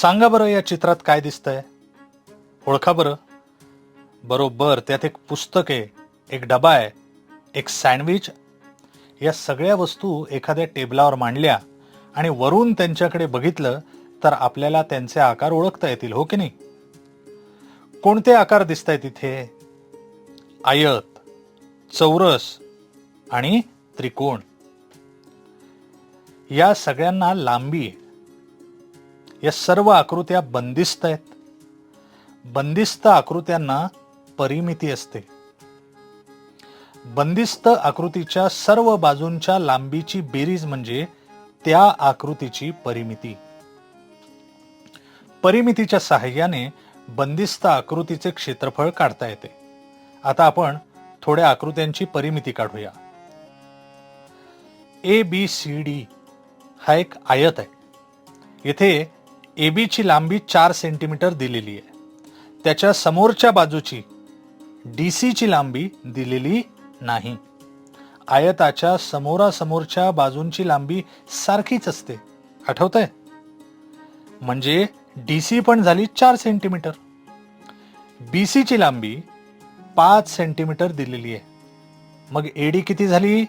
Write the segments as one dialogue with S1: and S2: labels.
S1: सांगा बरं या चित्रात काय दिसतंय? ओळखा बरं. बरोबर त्यात एक पुस्तक आहे एक डबा आहे एक सँडविच. या सगळ्या वस्तू एखाद्या टेबलावर मांडल्या आणि वरून त्यांच्याकडे बघितलं तर आपल्याला त्यांचे आकार ओळखता येतील हो की नाही? कोणते आकार दिसत आहेत तिथे आयत चौरस आणि त्रिकोण. या सगळ्यांना लांबी आहे. या सर्व आकृत्या बंदिस्त आहेत. बंदिस्त आकृत्यांना परिमिती असते. बंदिस्त आकृतीच्या सर्व बाजूंच्या लांबीची बेरीज म्हणजे त्या आकृतीची परिमिती. परिमितीच्या सहाय्याने बंदिस्त आकृतीचे क्षेत्रफळ काढता येते. आता आपण थोड्या आकृत्यांची परिमिती काढूया. ए बी सी डी हा एक आयत आहे. येथे ए बीची लांबी चार सेंटीमीटर दिलेली आहे. त्याच्या समोरच्या बाजूची डी सीची लांबी दिलेली नाही. आयताच्या समोरासमोरच्या बाजूंची लांबी सारखीच असते. आठवत आहे म्हणजे डी सी पण झाली चार सेंटीमीटर. बी सीची लांबी पाच सेंटीमीटर दिलेली आहे. मग एडी किती झाली?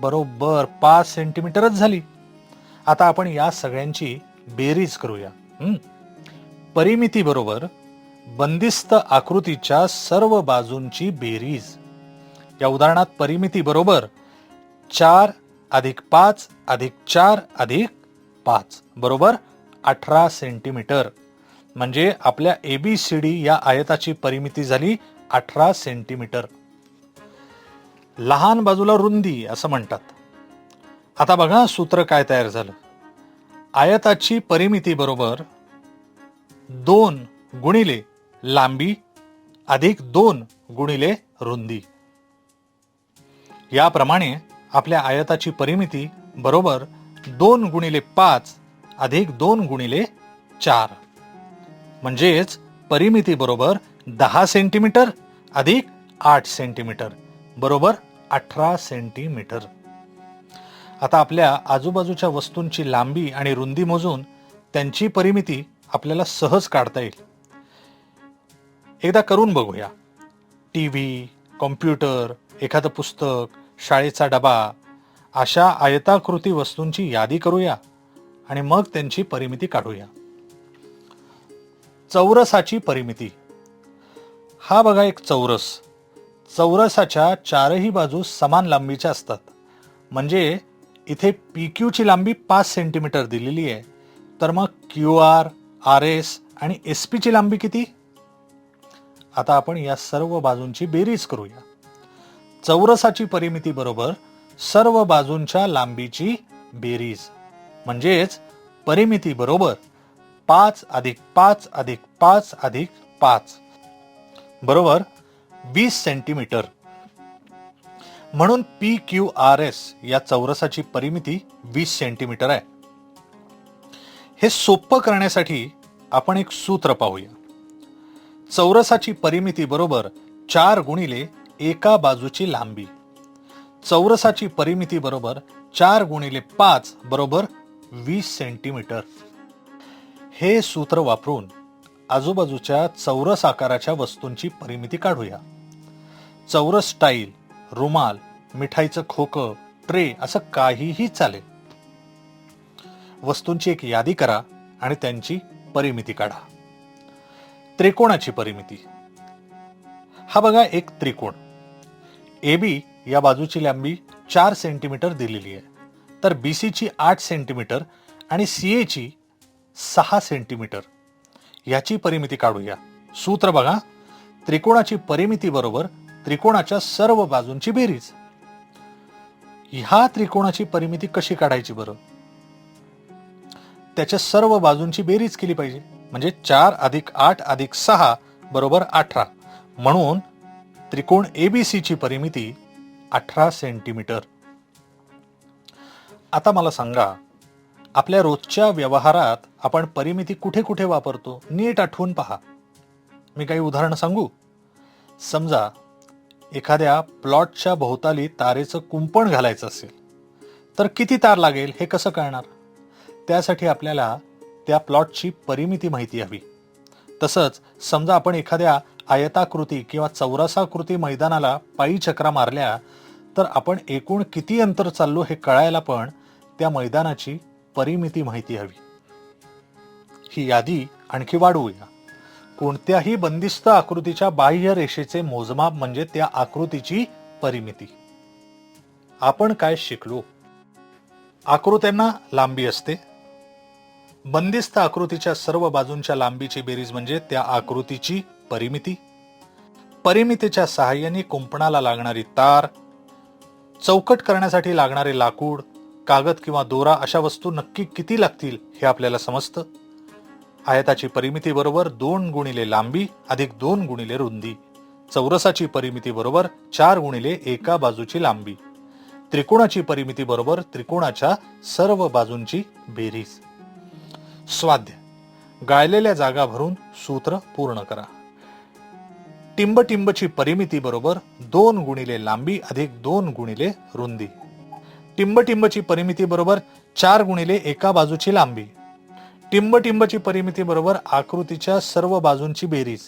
S1: बरोबर पाच सेंटीमीटरच झाली. आता आपण या सगळ्यांची बेरीज करूया? परिमिती बरोबर बंदिस्त आकृतीच्या सर्व बाजूंची बेरीज. या उदाहरणात परिमिती बरोबर चार अधिक पाच अधिक चार अधिक पाच. बरोबर अठरा सेंटीमीटर. म्हणजे आपल्या एबीसीडी या आयताची परिमिती झाली अठरा सेंटीमीटर. लहान बाजूला रुंदी असं म्हणतात. आता बघा सूत्र काय तयार झालं. आयताची परिमिती बरोबर दोन गुणिले लांबी अधिक दोन गुणिले रुंदी. याप्रमाणे आपल्या आयताची परिमिती बरोबर दोन गुणिले पाच अधिक दोन गुणिले चार. म्हणजेच परिमिती बरोबर दहा सेंटीमीटर अधिक आठ सेंटीमीटर बरोबर अठरा सेंटीमीटर. आता आपल्या आजूबाजूच्या वस्तूंची लांबी आणि रुंदी मोजून त्यांची परिमिती आपल्याला सहज काढता येईल. एकदा करून बघूया. टी व्ही कॉम्प्युटर एखादं पुस्तक शाळेचा डबा अशा आयताकृती वस्तूंची यादी करूया आणि मग त्यांची परिमिती काढूया. चौरसाची परिमिती. हा बघा एक चौरस. चौरसाच्या चारही बाजू समान लांबीच्या असतात. म्हणजे इथे पी ची लांबी पाच सेंटीमीटर दिलेली आहे. तर मग क्यू आर आर एस आणि एस ची लांबी किती? आता आपण या सर्व बाजूंची बेरीज करूया. चौरसाची परिमिती बरोबर सर्व बाजूंच्या लांबीची बेरीज. म्हणजेच परिमिती बरोबर पाच अधिक पाच अधिक पाच अधिक पाच. बरोबर वीस सेंटीमीटर म्हणून पी क्यू आर एस या चौरसाची परिमिती वीस सेंटीमीटर आहे. हे सोपं करण्यासाठी आपण एक सूत्र पाहूया. चौरसाची परिमिती बरोबर चार गुणिले एका बाजूची लांबी. चौरसाची परिमिती बरोबर चार गुणिले पाच बरोबर वीस सेंटीमीटर. हे सूत्र वापरून आजूबाजूच्या चौरस आकाराच्या वस्तूंची परिमिती काढूया. चौरस स्टाईल रुमाल मिठाईचं खोकं ट्रे असं काहीही चालेल. वस्तूंची एक यादी करा आणि त्यांची परिमिती काढा. त्रिकोणाची परिमिती. हा बघा एक त्रिकोण. ए बी या बाजूची लांबी चार सेंटीमीटर दिलेली आहे. तर बी ची आठ सेंटीमीटर आणि सी ची सहा सेंटीमीटर. याची परिमिती काढूया. सूत्र बघा. त्रिकोणाची परिमिती बरोबर त्रिकोणाच्या सर्व बाजूंची बेरीज. ह्या त्रिकोणाची परिमिती कशी काढायची बरं? त्याच्या सर्व बाजूंची बेरीज केली पाहिजे. म्हणजे चार अधिक आठ अधिक सहा बरोबर अठरा. म्हणून त्रिकोण एबीसीची परिमिती अठरा सेंटीमीटर आता मला सांगा आपल्या रोजच्या व्यवहारात आपण परिमिती कुठे कुठे वापरतो? नीट आठवून पहा. मी काही उदाहरण सांगू? समजा एखाद्या प्लॉटच्या भोवताली तारेचं कुंपण घालायचं असेल तर किती तार लागेल हे कसं कळणार? त्यासाठी आपल्याला त्या प्लॉटची परिमिती माहिती हवी. तसंच समजा आपण एखाद्या आयताकृती किंवा चौरसाकृती मैदानाला पायी चक्रा मारल्या तर आपण एकूण किती अंतर चाललो हे कळायला पण त्या मैदानाची परिमिती माहिती हवी. ही यादी आणखी वाढवूया. कोणत्याही बंदिस्त आकृतीच्या बाह्य रेषेचे मोजमाप म्हणजे त्या आकृतीची परिमिती. आपण काय शिकलो? आकृत्यांना लांबी असते. बंदिस्त आकृतीच्या सर्व बाजूंच्या लांबीची बेरीज म्हणजे त्या आकृतीची परिमिती. परिमितीच्या सहाय्याने कुंपणाला लागणारी तार चौकट करण्यासाठी लागणारे लाकूड कागद किंवा दोरा अशा वस्तू नक्की किती लागतील हे आपल्याला समजतं. आयताची परिमिती बरोबर दोन गुणिले लांबी अधिक दोन गुणिले रुंदी. चौरसाची परिमिती बरोबर चार गुणिले एका बाजूची लांबी. त्रिकोणाची परिमिती बरोबर त्रिकोणाच्या सर्व बाजूंची बेरीज. स्वाध्य गाळलेल्या जागा भरून सूत्र पूर्ण करा. टिंबटिंबची परिमिती बरोबर दोन गुणिले लांबी अधिक दोन गुणिले रुंदी. टिंबटिंबची परिमिती बरोबर चार गुणिले एका बाजूची लांबी. टिंब टिंबची परिमिती बरोबर आकृतीच्या सर्व बाजूंची बेरीज.